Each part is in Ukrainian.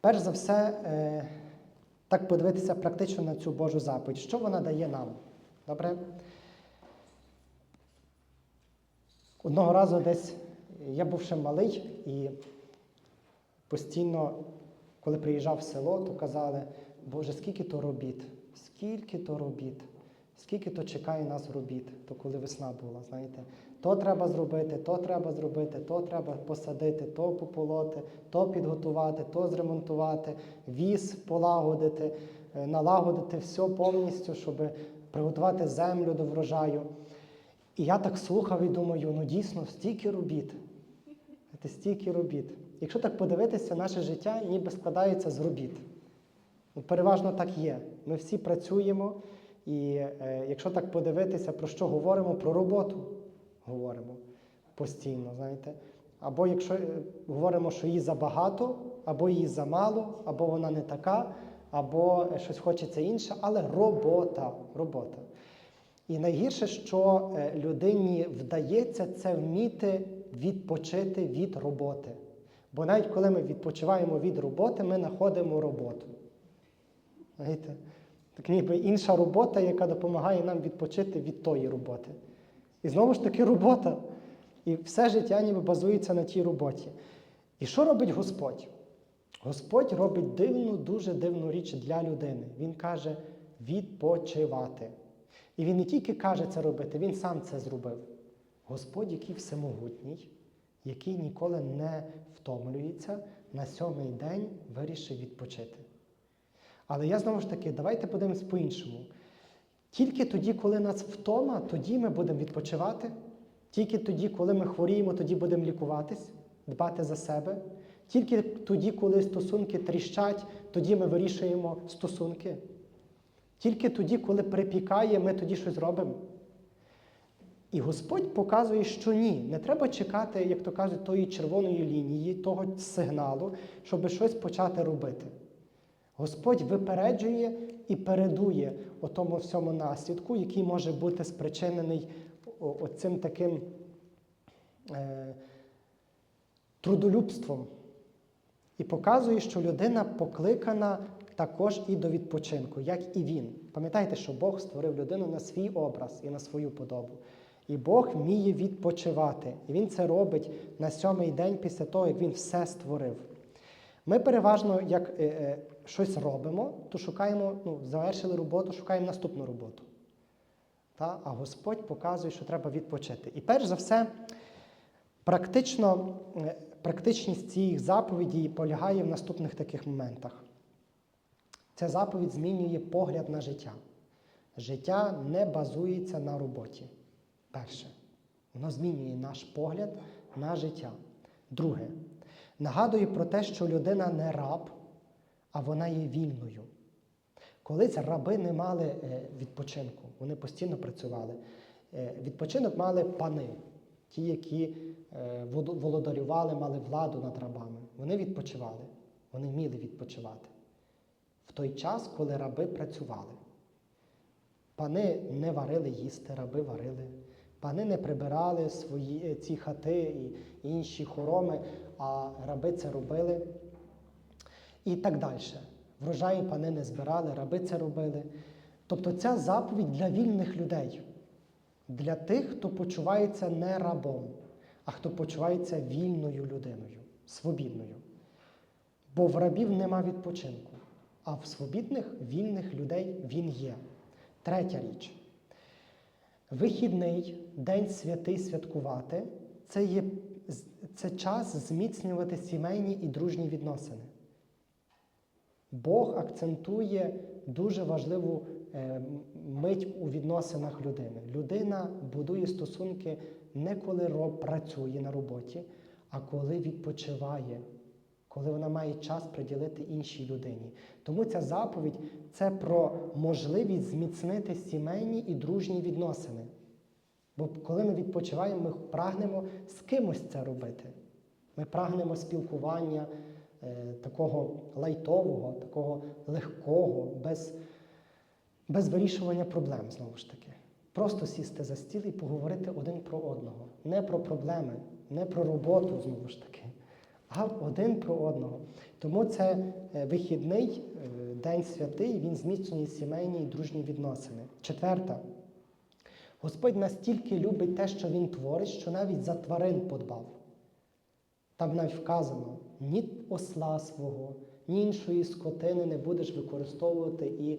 Перш за все, е, так подивитися практично на цю Божу заповідь. Що вона дає нам? Добре? Одного разу десь я був ще малий і постійно, коли приїжджав в село, то казали, Боже, скільки то робіт, скільки то робіт, скільки то чекає нас робіт, то коли весна була, знаєте, то треба зробити, то треба зробити, то треба посадити, то пополоти, то підготувати, то зремонтувати, віз полагодити, е, налагодити все повністю, щоб приготувати землю до врожаю. І я так слухав і думаю, ну дійсно, стільки робіт. Це стільки робіт. Якщо так подивитися, наше життя ніби складається з робіт. Ну, переважно так є. Ми всі працюємо, і е, якщо так подивитися, про що говоримо? Про роботу говоримо постійно, знаєте. Або якщо е, говоримо, що її забагато, або її замало, або вона не така, або е, щось хочеться інше, але робота. робота. І найгірше, що е, людині вдається, це вміти відпочити від роботи. Бо навіть коли ми відпочиваємо від роботи, ми знаходимо роботу. Знаєте? Так ніби інша робота, яка допомагає нам відпочити від тої роботи. І знову ж таки робота. І все життя ніби базується на тій роботі. І що робить Господь? Господь робить дивну, дуже дивну річ для людини. Він каже відпочивати. І він не тільки каже це робити, він сам це зробив. Господь, який всемогутній, який ніколи не втомлюється, на сьомий день вирішив відпочити. Але я знову ж таки, давайте подивимось по-іншому. Тільки тоді, коли нас втома, тоді ми будемо відпочивати. Тільки тоді, коли ми хворіємо, тоді будемо лікуватись, дбати за себе. Тільки тоді, коли стосунки тріщать, тоді ми вирішуємо стосунки. Тільки тоді, коли припікає, ми тоді щось робимо. І Господь показує, що ні, не треба чекати, як то кажуть, тої червоної лінії, того сигналу, щоб щось почати робити. Господь випереджує і передує о тому всьому наслідку, який може бути спричинений оцим таким е, трудолюбством. І показує, що людина покликана також і до відпочинку, як і він. Пам'ятайте, що Бог створив людину на свій образ і на свою подобу. І Бог вміє відпочивати. І Він це робить на сьомий день після того, як він все створив. Ми переважно, як е, е, щось робимо, то шукаємо, ну, завершили роботу, шукаємо наступну роботу. Та? А Господь показує, що треба відпочити. І перш за все, практично, е, практичність цієї заповіді полягає в наступних таких моментах. Ця заповідь змінює погляд на життя. Життя не базується на роботі. Перше, воно змінює наш погляд на життя. Друге, нагадує про те, що людина не раб, а вона є вільною. Колись раби не мали е, відпочинку, вони постійно працювали. Е, Відпочинок мали пани, ті, які е, володарювали, мали владу над рабами. Вони відпочивали, вони вміли відпочивати. В той час, коли раби працювали. Пани не варили їсти, раби варили. Пани не прибирали свої ці хати і інші хороми, а раби це робили. І так далі. Врожаї пани не збирали, раби це робили. Тобто ця заповідь для вільних людей, для тих, хто почувається не рабом, а хто почувається вільною людиною, свобідною. Бо в рабів нема відпочинку, а в свобідних, вільних людей він є. Третя річ. Вихідний день святий святкувати це є це час зміцнювати сімейні і дружні відносини. Бог акцентує дуже важливу е, мить у відносинах людини. Людина будує стосунки не коли працює на роботі, а коли відпочиває, коли вона має час приділити іншій людині. Тому ця заповідь це про можливість зміцнити сімейні і дружні відносини. Бо коли ми відпочиваємо, ми прагнемо з кимось це робити. Ми прагнемо спілкування такого лайтового, такого легкого, без, без вирішування проблем, знову ж таки. Просто сісти за стіл і поговорити один про одного. Не про проблеми, не про роботу, знову ж таки, а один про одного. Тому це е, вихідний е, день святий, він зміцнює сімейні і дружні відносини. Четверта. Господь настільки любить те, що Він творить, що навіть за тварин подбав. Там навіть вказано: ні осла свого, ні іншої скотини не будеш використовувати і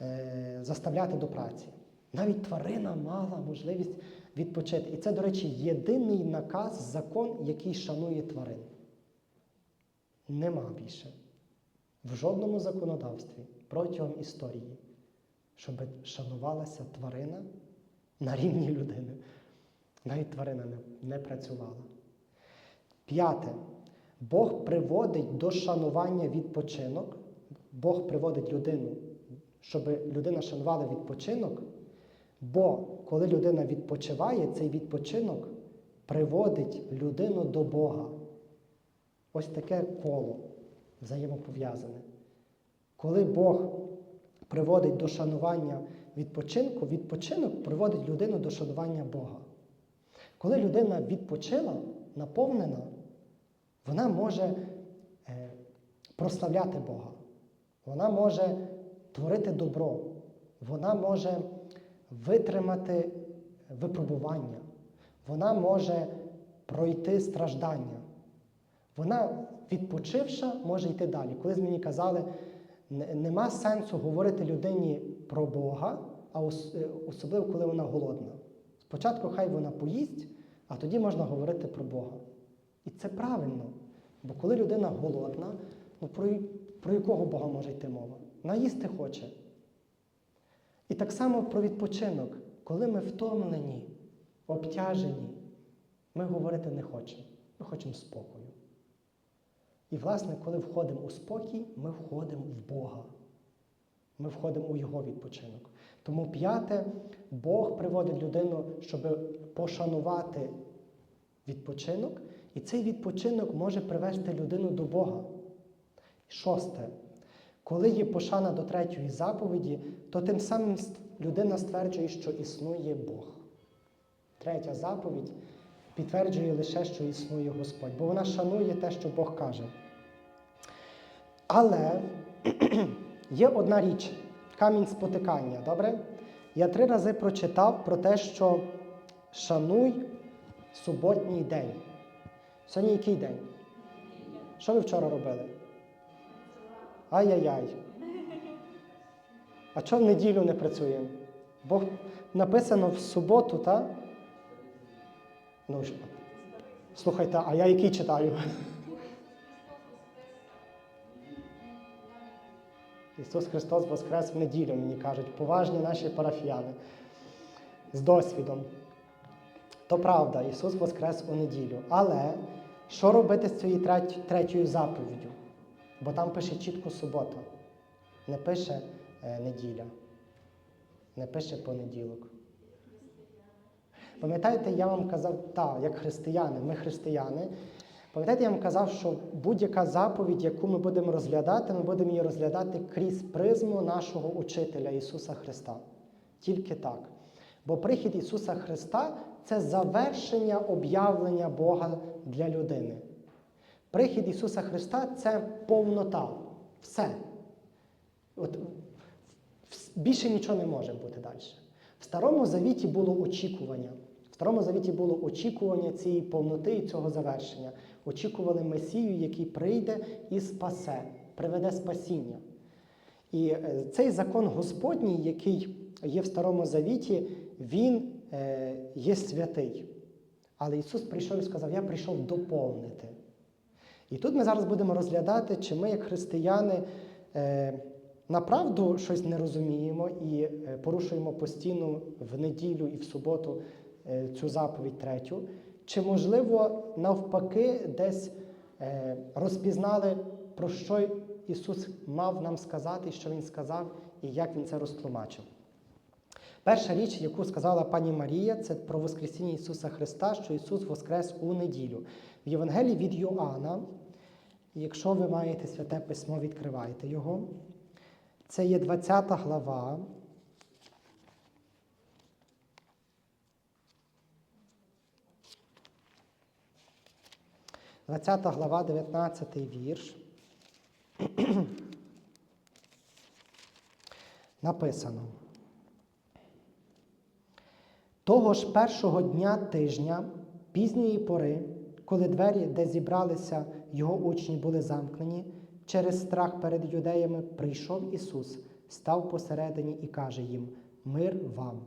е, заставляти до праці. Навіть тварина мала можливість відпочити. І це, до речі, єдиний наказ, закон, який шанує тварин. Нема більше. В жодному законодавстві протягом історії, щоб шанувалася тварина на рівні людини. Навіть тварина не, не працювала. П'яте. Бог приводить до шанування відпочинок. Бог приводить людину, щоб людина шанувала відпочинок. Бо коли людина відпочиває, цей відпочинок приводить людину до Бога. Ось таке коло взаємопов'язане. Коли Бог приводить до шанування відпочинку, відпочинок приводить людину до шанування Бога. Коли людина відпочила, наповнена, вона може е, прославляти Бога. Вона може творити добро, вона може витримати випробування, вона може пройти страждання. Вона, відпочивша, може йти далі. Колись мені казали, нема сенсу говорити людині про Бога, а е, особливо, коли вона голодна. Спочатку хай вона поїсть, а тоді можна говорити про Бога. І це правильно. Бо коли людина голодна, ну про, про якого Бога може йти мова? Наїсти хоче. І так само про відпочинок. Коли ми втомлені, обтяжені, ми говорити не хочемо. Ми хочемо спокою. І, власне, коли входимо у спокій, ми входимо в Бога. Ми входимо у Його відпочинок. Тому п'яте, Бог приводить людину, щоб пошанувати відпочинок, і цей відпочинок може привести людину до Бога. Шосте. Коли є пошана до третьої заповіді, то тим самим людина стверджує, що існує Бог. Третя заповідь підтверджує лише, що існує Господь, бо вона шанує те, що Бог каже. Але є одна річ камінь спотикання, добре? Я три рази прочитав про те, що шануй суботній день. Сьогодні який день? Що ви вчора робили? Ай-яй-яй. А чого в неділю не працюємо? Бо написано в суботу, так? Ну, слухайте, а я який читаю? Ісус Христос Воскрес в неділю, мені кажуть, поважні наші парафіяни з досвідом. То правда, Ісус Воскрес у неділю. Але що робити з цією треть- третьою заповіддю? Бо там пише чітко субота, не пише е, неділя, не пише понеділок. Пам'ятаєте, я вам казав, так, як християни, ми християни. Пам'ятаєте, я вам казав, що будь-яка заповідь, яку ми будемо розглядати, ми будемо її розглядати крізь призму нашого учителя Ісуса Христа. Тільки так. Бо прихід Ісуса Христа це завершення об'явлення Бога для людини. Прихід Ісуса Христа це повнота. Все. От, більше нічого не може бути далі. В Старому Завіті було очікування. В Старому Завіті було очікування цієї повноти і цього завершення. Очікували Месію, який прийде і спасе, приведе спасіння. І е, цей закон Господній, який є в Старому Завіті, він е, є святий. Але Ісус прийшов і сказав: Я прийшов доповнити. І тут ми зараз будемо розглядати, чи ми, як християни, е, направду щось не розуміємо і е, порушуємо постійно в неділю і в суботу е, цю заповідь третю, чи, можливо, навпаки, десь е, розпізнали, про що Ісус мав нам сказати, що Він сказав, і як Він це розтлумачив. Перша річ, яку сказала пані Марія, це про Воскресіння Ісуса Христа, що Ісус воскрес у неділю. В Євангелії від Йоанна, якщо ви маєте святе письмо, відкривайте його. Це є 20 глава. 20 глава, 19 вірш. Написано. Того ж першого дня тижня, пізньої пори, коли двері, де зібралися його учні, були замкнені, через страх перед юдеями прийшов Ісус, став посередині і каже їм: Мир вам.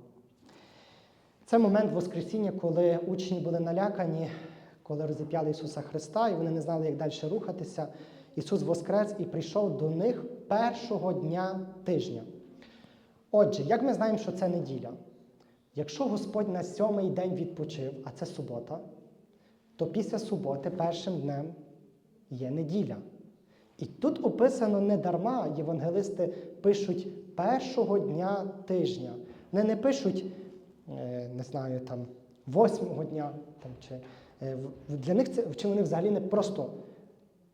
Це момент Воскресіння, коли учні були налякані, коли розіп'яли Ісуса Христа, і вони не знали, як далі рухатися. Ісус Воскрес і прийшов до них першого дня тижня. Отже, як ми знаємо, що це неділя? Якщо Господь на сьомий день відпочив, а це субота, то після суботи першим днем є неділя. І тут описано не дарма, євангелисти пишуть першого дня тижня. Вони не пишуть, е, не знаю, там, восьмого дня. Там, чи, е, Для них це чи вони взагалі не просто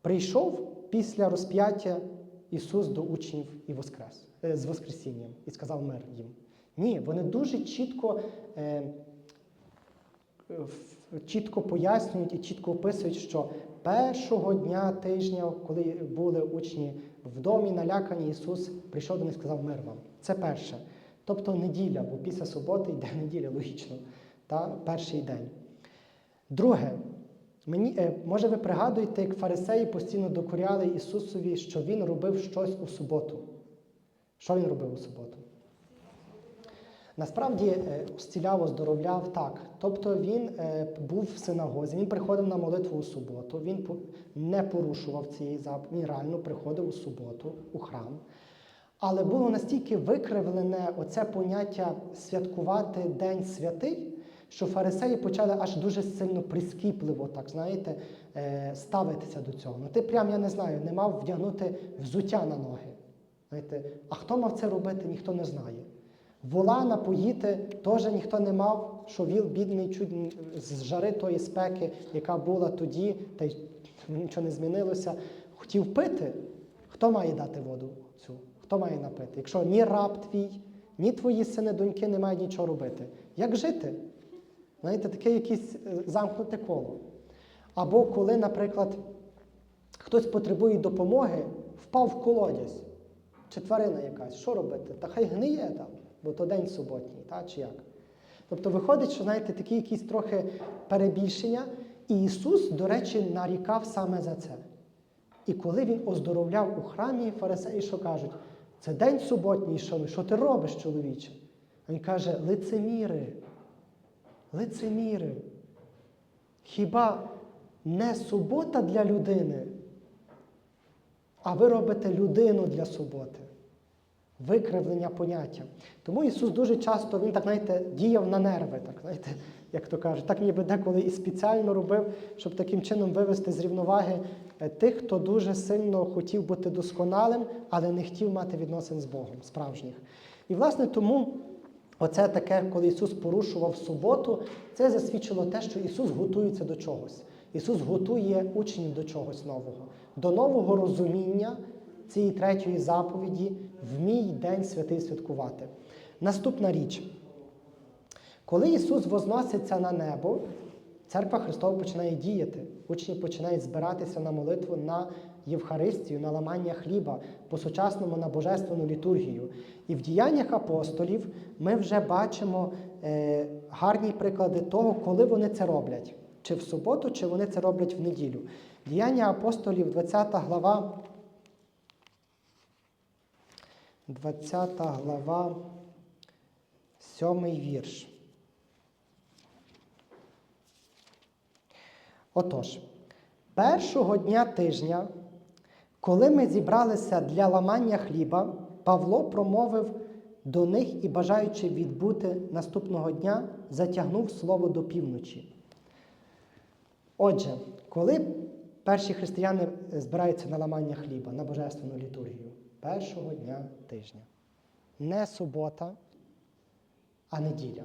прийшов після розп'яття Ісус до учнів і воскрес е, з Воскресінням і сказав мир їм. Ні, вони дуже чітко, е, чітко пояснюють і чітко описують, що першого дня тижня, коли були учні в домі, налякані, Ісус прийшов до них і сказав мир вам. Це перше. Тобто неділя, бо після суботи йде неділя, логічно, та перший день. Друге, мені, е, може ви пригадуєте, як фарисеї постійно докоряли Ісусові, що Він робив щось у суботу. Що він робив у суботу? Насправді е, зціляв, оздоровляв так. Тобто він е, був в синагозі, він приходив на молитву у суботу, він не порушував цієї заповіді, він реально приходив у суботу у храм. Але було настільки викривлене оце поняття святкувати День святий, що фарисеї почали аж дуже сильно прискіпливо, так знаєте, е, ставитися до цього. Ну ти прям, я не знаю, не мав вдягнути взуття на ноги. Знаєте, а хто мав це робити, ніхто не знає. Вола напоїти теж ніхто не мав, що віл бідний чуть з жари тої спеки, яка була тоді, та й нічого не змінилося. Хотів пити. Хто має дати воду цю? Хто має напити? Якщо ні раб твій, ні твої сини, доньки не мають нічого робити. Як жити? Знаєте, таке якесь е, замкнуте коло. Або коли, наприклад, хтось потребує допомоги, впав в колодязь, чи тварина якась, що робити? Та хай гниє там, бо то день суботній, та, чи як? Тобто виходить, що знаєте, такі якісь трохи перебільшення, і Ісус, до речі, нарікав саме за це. І коли він оздоровляв у храмі, фарисеї що кажуть, це день суботній, що, що ти робиш, чоловіче? Він каже, лицеміри, лицеміри. Хіба не субота для людини, а ви робите людину для суботи? Викривлення поняття. Тому Ісус дуже часто Він так, знаєте, діяв на нерви, так, знаєте, як то кажуть, так ніби деколи і спеціально робив, щоб таким чином вивести з рівноваги е, тих, хто дуже сильно хотів бути досконалим, але не хотів мати відносин з Богом, справжніх. І, власне, тому оце таке, коли Ісус порушував суботу, це засвідчило те, що Ісус готується до чогось. Ісус готує учнів до чогось нового, до нового розуміння цієї третьої заповіді в мій день святий святкувати. Наступна річ. Коли Ісус возноситься на небо, церква Христова починає діяти. Учні починають збиратися на молитву на Євхаристію, на ламання хліба, по-сучасному на божественну літургію. І в діяннях апостолів ми вже бачимо е, гарні приклади того, коли вони це роблять. Чи в суботу, чи вони це роблять в неділю. Діяння апостолів, 20 глава. 20 глава, 7 вірш. Отож, першого дня тижня, коли ми зібралися для ламання хліба, Павло промовив до них і, бажаючи відбути наступного дня, затягнув слово до півночі. Отже, коли перші християни збираються на ламання хліба, на божественну літургію, першого дня тижня. Не субота, а неділя.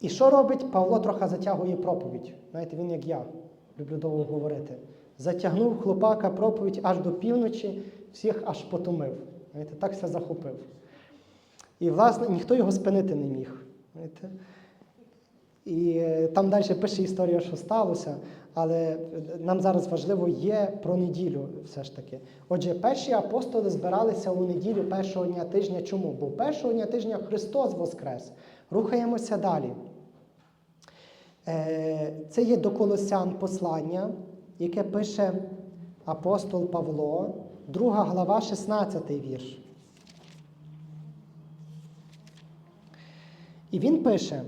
І що робить? Павло трохи затягує проповідь. Знаєте, він як я, люблю довго говорити. Затягнув хлопака проповідь аж до півночі, всіх аж потомив. Знаєте, так все захопив. І, власне, ніхто його спинити не міг. Знаєте? І е, там далі пише історія, що сталося, але нам зараз важливо є про неділю все ж таки. Отже, перші апостоли збиралися у неділю першого дня тижня. Чому? Бо першого дня тижня Христос Воскрес. Рухаємося далі. Е, Це є до Колосян послання, яке пише апостол Павло, 2 глава, 16 вірш. І він пише: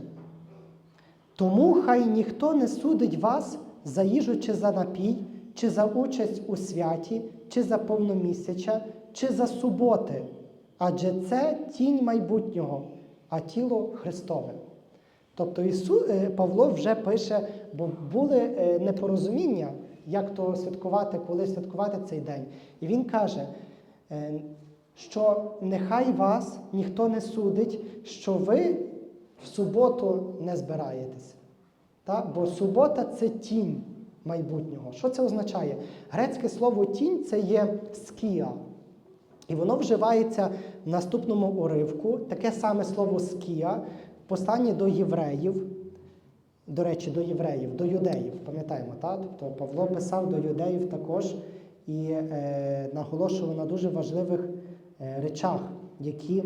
тому хай ніхто не судить вас за їжу чи за напій, чи за участь у святі, чи за повномісяча, чи за суботи, адже це тінь майбутнього, а тіло Христове. Тобто Ісу, е, Павло вже пише, бо були е, непорозуміння, як то святкувати, коли святкувати цей день. І він каже, е, що нехай вас ніхто не судить, що ви в суботу не збираєтесь. Та? Бо субота це тінь майбутнього. Що це означає? Грецьке слово тінь це є скія. І воно вживається в наступному уривку. Таке саме слово скія в посланні до євреїв. До речі, до євреїв, до юдеїв, пам'ятаємо, так? Тобто Павло писав до юдеїв також і е, наголошував на дуже важливих е, речах, які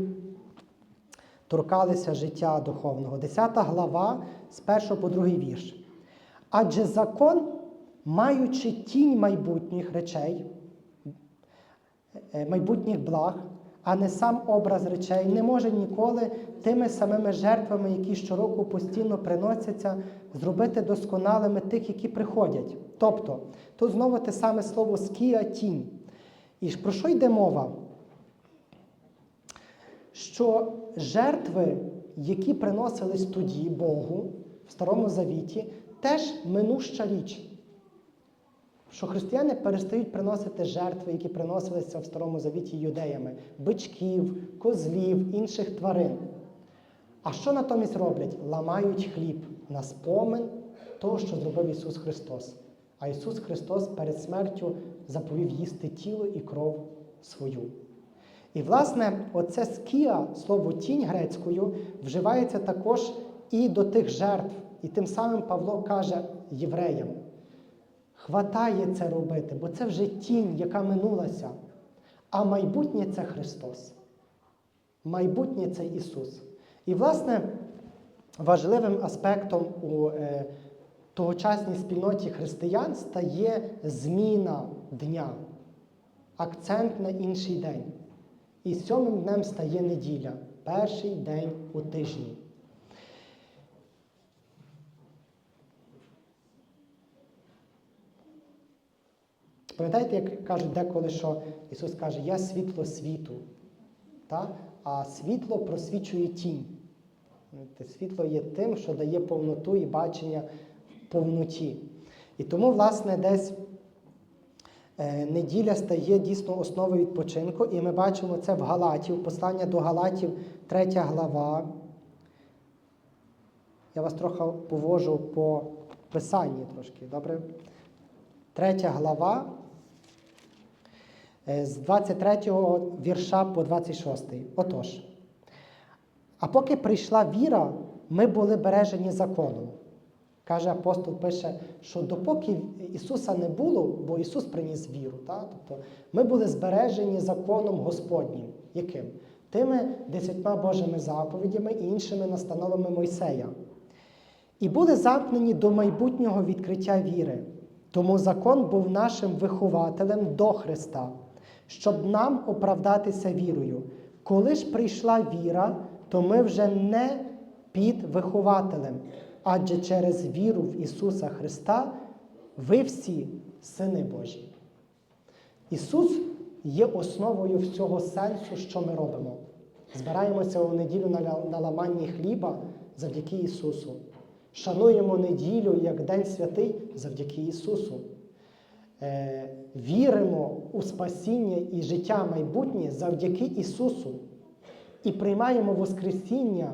торкалися життя духовного. 10 глава з 1 по 2 вірш. Адже закон, маючи тінь майбутніх речей, е, майбутніх благ, а не сам образ речей, не може ніколи тими самими жертвами, які щороку постійно приносяться, зробити досконалими тих, які приходять. Тобто, тут знову те саме слово скія тінь. І про що йде мова? Що жертви, які приносились тоді Богу в Старому Завіті, теж минуща річ. Що християни перестають приносити жертви, які приносилися в Старому Завіті юдеями, бичків, козлів, інших тварин. А що натомість роблять? Ламають хліб на спомин того, що зробив Ісус Христос. А Ісус Христос перед смертю заповів їсти тіло і кров свою. І, власне, оце скія, слово тінь грецькою, вживається також і до тих жертв. І тим самим Павло каже євреям: хватає це робити, бо це вже тінь, яка минулася. А майбутнє це Христос. Майбутнє це Ісус. І, власне, важливим аспектом у е, тогочасній спільноті християн стає зміна дня, акцент на інший день. І сьомим днем стає неділя, перший день у тижні. Пам'ятаєте, як кажуть деколи, що Ісус каже, я світло світу, та? а світло просвічує тінь. Світло є тим, що дає повноту і бачення в повноті. І тому, власне, десь неділя стає дійсно основою відпочинку, і ми бачимо це в Галатів, послання до Галатів, 3 глава. Я вас трохи повожу по писанні трошки, добре? Третя глава е, з 23 вірша по 26. Отож. А поки прийшла віра, ми були бережені законом. Каже апостол, пише, що допоки Ісуса не було, бо Ісус приніс віру. Та? Тобто ми були збережені законом Господнім. Яким? Тими десятьма Божими заповідями і іншими настановами Мойсея. І були замкнені до майбутнього відкриття віри. Тому закон був нашим вихователем до Христа, щоб нам оправдатися вірою. Коли ж прийшла віра, то ми вже не під вихователем, адже через віру в Ісуса Христа ви всі сини Божі. Ісус є основою всього сенсу, що ми робимо. Збираємося у неділю на ламанні хліба завдяки Ісусу. Шануємо неділю як День святий завдяки Ісусу. Е, віримо у спасіння і життя майбутнє завдяки Ісусу. І приймаємо Воскресіння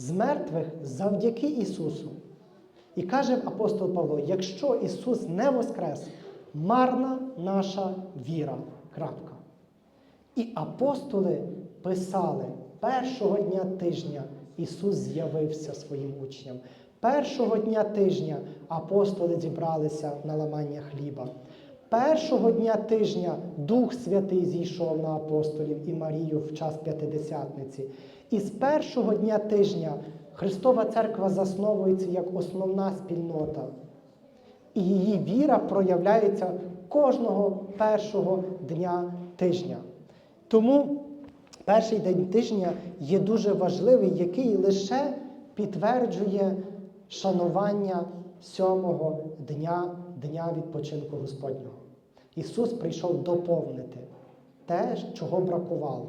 з мертвих завдяки Ісусу. І каже апостол Павло: якщо Ісус не воскрес, марна наша віра. Крапка. І апостоли писали першого дня тижня Ісус з'явився своїм учням. Першого дня тижня апостоли зібралися на ламання хліба. Першого дня тижня Дух Святий зійшов на апостолів і Марію в час п'ятидесятниці. І з першого дня тижня Христова Церква засновується як основна спільнота. І її віра проявляється кожного першого дня тижня. Тому перший день тижня є дуже важливий, який лише підтверджує шанування сьомого дня, дня відпочинку Господнього. Ісус прийшов доповнити те, чого бракувало.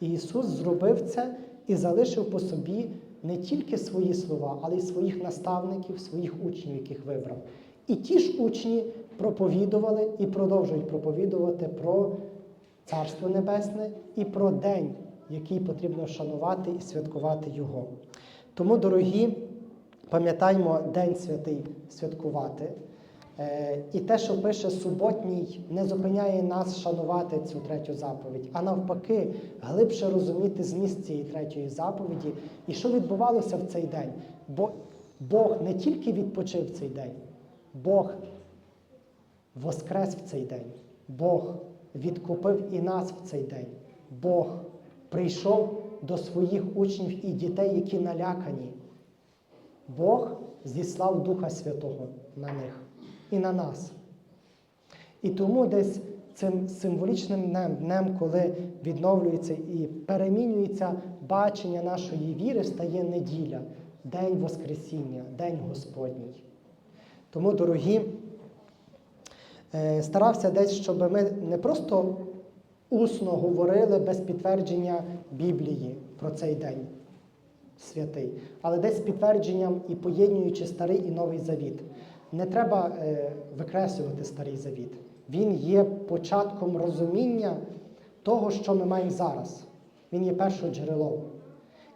І Ісус зробив це і залишив по собі не тільки свої слова, але й своїх наставників, своїх учнів, яких вибрав. І ті ж учні проповідували і продовжують проповідувати про Царство Небесне і про день, який потрібно шанувати і святкувати Його. Тому, дорогі, пам'ятаймо День святий святкувати. Е, І те, що пише суботній, не зупиняє нас шанувати цю третю заповідь, а навпаки, глибше розуміти зміст цієї третьої заповіді і що відбувалося в цей день. Бо Бог не тільки відпочив цей день, Бог воскрес в цей день. Бог відкупив і нас в цей день. Бог прийшов до своїх учнів і дітей, які налякані. Бог зіслав Духа Святого на них і на нас. І тому десь цим символічним днем, днем, коли відновлюється і перемінюється бачення нашої віри, стає неділя, День Воскресіння, День Господній. Тому, дорогі, е, старався десь, щоб ми не просто усно говорили без підтвердження Біблії про цей день святий, але десь з підтвердженням і поєднуючи старий і новий завіт. Не треба е, викреслювати старий завіт. Він є початком розуміння того, що ми маємо зараз. Він є першим джерелом.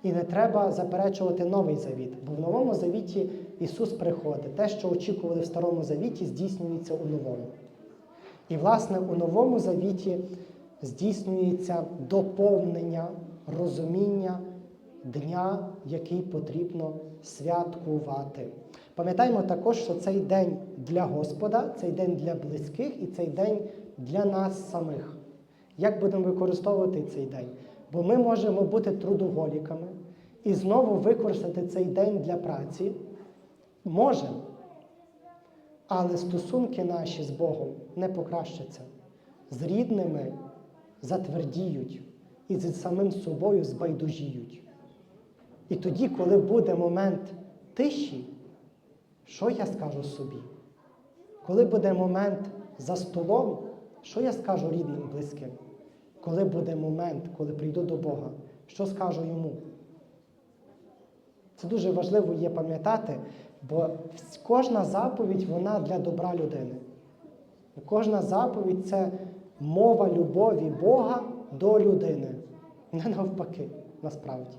І не треба заперечувати новий завіт, бо в новому завіті Ісус приходить. Те, що очікували в старому завіті, здійснюється у новому. І, власне, у новому завіті здійснюється доповнення розуміння дня, який потрібно святкувати. Пам'ятаємо також, що цей день для Господа, цей день для близьких і цей день для нас самих. Як будемо використовувати цей день? Бо ми можемо бути трудоголіками і знову використати цей день для праці. Можемо. Але стосунки наші з Богом не покращаться. З рідними затвердіють і з самим собою збайдужіють. І тоді, коли буде момент тиші, що я скажу собі? Коли буде момент за столом, що я скажу рідним, близьким? Коли буде момент, коли прийду до Бога, що скажу йому? Це дуже важливо є пам'ятати, бо кожна заповідь вона для добра людини. Кожна заповідь це мова любові Бога до людини. Не навпаки, насправді.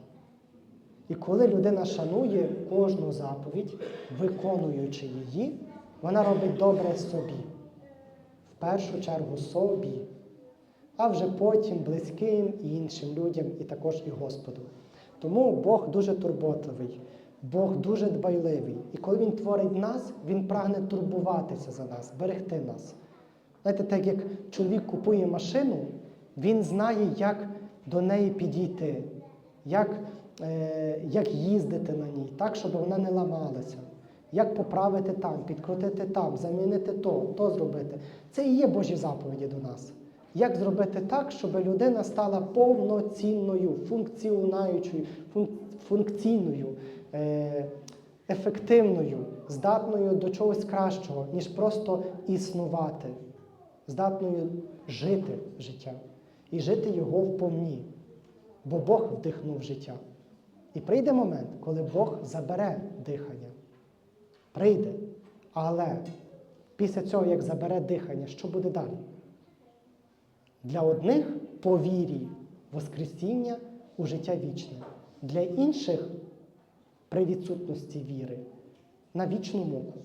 І коли людина шанує кожну заповідь, виконуючи її, вона робить добре собі. В першу чергу собі, а вже потім близьким і іншим людям, і також і Господу. Тому Бог дуже турботливий, Бог дуже дбайливий. І коли Він творить нас, Він прагне турбуватися за нас, берегти нас. Знаєте, так як чоловік купує машину, він знає, як до неї підійти, як як їздити на ній, так, щоб вона не ламалася, як поправити там, підкрутити там, замінити то, то зробити. Це і є Божі заповіді до нас. Як зробити так, щоб людина стала повноцінною, функціонаючою, функ, функційною, е, ефективною, здатною до чогось кращого, ніж просто існувати, здатною жити життя і жити його вповні. Бо Бог вдихнув життя. І прийде момент, коли Бог забере дихання. Прийде. Але після цього, як забере дихання, що буде далі? Для одних по вірі Воскресіння у життя вічне, для інших при відсутності віри на вічну муку.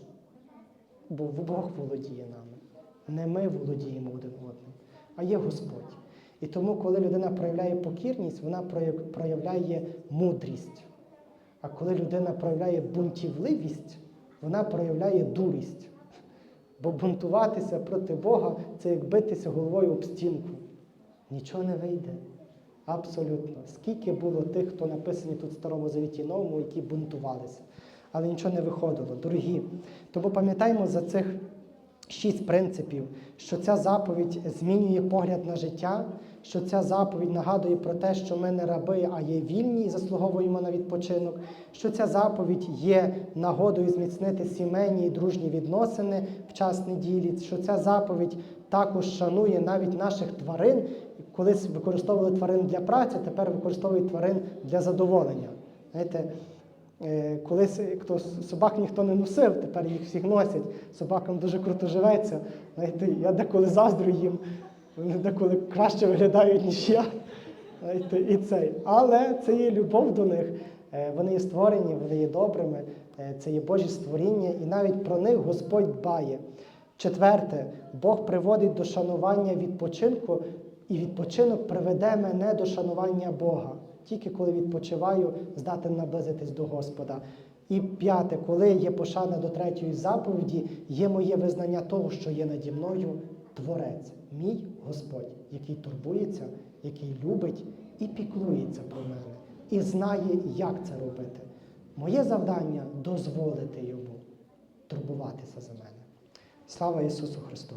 Бо Бог володіє нами. Не ми володіємо один одним, а є Господь. І тому, коли людина проявляє покірність, вона проявляє мудрість. А коли людина проявляє бунтівливість, вона проявляє дурість. Бо бунтуватися проти Бога це як битися головою об стінку. Нічого не вийде. Абсолютно. Скільки було тих, хто написані тут в Старому Завіті Новому, які бунтувалися. Але нічого не виходило. Дорогі. Тому пам'ятаймо за цих шість принципів, що ця заповідь змінює погляд на життя, що ця заповідь нагадує про те, що ми не раби, а є вільні і заслуговуємо на відпочинок, що ця заповідь є нагодою зміцнити сімейні і дружні відносини в час неділі, що ця заповідь також шанує навіть наших тварин. Колись використовували тварин для праці, тепер використовують тварин для задоволення. Знаєте, Колись хто собак ніхто не носив, тепер їх всіх носять. Собакам дуже круто живеться. Знаєте, я деколи заздрю їм, вони деколи краще виглядають, ніж я. Знаєте, і цей. Але це є любов до них. Е, Вони є створені, вони є добрими, е, це є Божі створіння, і навіть про них Господь дбає. Четверте, Бог приводить до шанування відпочинку, і відпочинок приведе мене до шанування Бога. Тільки коли відпочиваю, здатен наблизитись до Господа. І п'яте, коли є пошана до третьої заповіді, є моє визнання того, що є наді мною Творець, мій Господь, який турбується, який любить і піклується про мене, і знає, як це робити. Моє завдання дозволити йому турбуватися за мене. Слава Ісусу Христу!